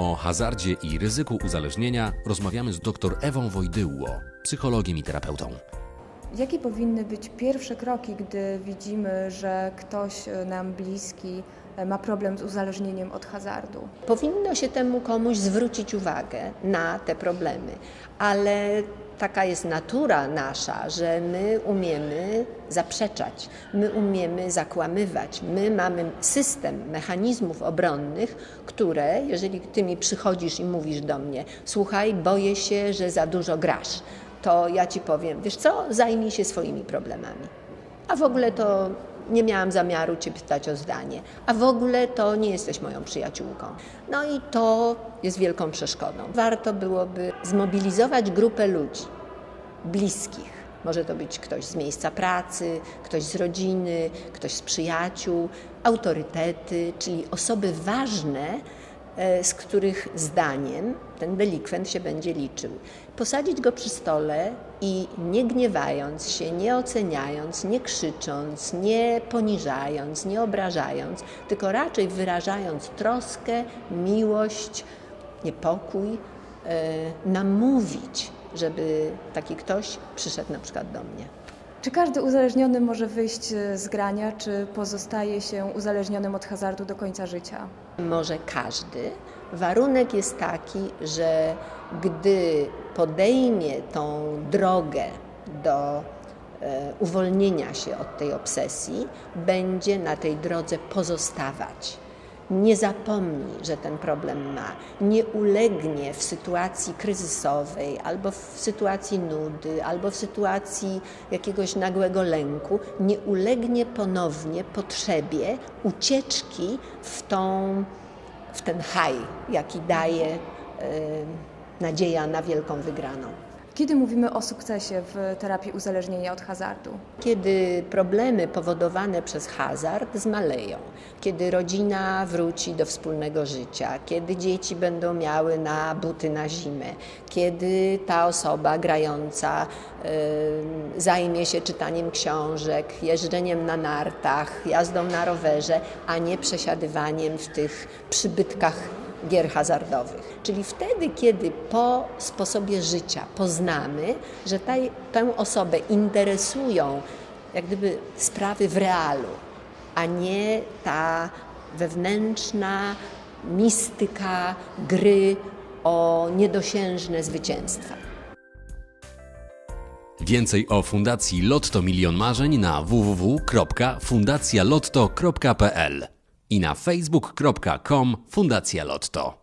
O hazardzie i ryzyku uzależnienia rozmawiamy z dr Ewą Wojdyło, psychologiem i terapeutą. Jakie powinny być pierwsze kroki, gdy widzimy, że ktoś e, nam bliski e, ma problem z uzależnieniem od hazardu? Powinno się temu komuś zwrócić uwagę na te problemy, ale taka jest natura nasza, że my umiemy zaprzeczać, my umiemy zakłamywać, my mamy system mechanizmów obronnych, które, jeżeli ty mi przychodzisz i mówisz do mnie, słuchaj, boję się, że za dużo grasz, to ja ci powiem, wiesz co, zajmij się swoimi problemami. A w ogóle to nie miałam zamiaru Cię pytać o zdanie, a w ogóle to nie jesteś moją przyjaciółką. No i to jest wielką przeszkodą. Warto byłoby zmobilizować grupę ludzi bliskich. Może to być ktoś z miejsca pracy, ktoś z rodziny, ktoś z przyjaciół, autorytety, czyli osoby ważne, e, z których zdaniem ten delikwent się będzie liczył. Posadzić go przy stole i nie gniewając się, nie oceniając, nie krzycząc, nie poniżając, nie obrażając, tylko raczej wyrażając troskę, miłość, niepokój, e, namówić, żeby taki ktoś przyszedł na przykład do mnie. Czy każdy uzależniony może wyjść e, z grania, czy pozostaje się uzależnionym od hazardu do końca życia? Może każdy. Warunek jest taki, że gdy podejmie tą drogę do e, uwolnienia się od tej obsesji, będzie na tej drodze pozostawać. Nie zapomni, że ten problem ma, nie ulegnie w sytuacji kryzysowej, albo w sytuacji nudy, albo w sytuacji jakiegoś nagłego lęku, nie ulegnie ponownie potrzebie ucieczki w, tą, w ten haj, jaki daje y, nadzieja na wielką wygraną. Kiedy mówimy o sukcesie w terapii uzależnienia od hazardu? Kiedy problemy powodowane przez hazard zmaleją, kiedy rodzina wróci do wspólnego życia, kiedy dzieci będą miały na buty na zimę, kiedy ta osoba grająca y, zajmie się czytaniem książek, jeżdżeniem na nartach, jazdą na rowerze, a nie przesiadywaniem w tych przybytkach gier hazardowych. Czyli wtedy, kiedy po sposobie życia poznamy, że ta, tę osobę interesują jak gdyby sprawy w realu, a nie ta wewnętrzna mistyka gry o niedosiężne zwycięstwa. Więcej o Fundacji Lotto Milion Marzeń na www.fundacjalotto.pl i na facebook.com Fundacja Lotto.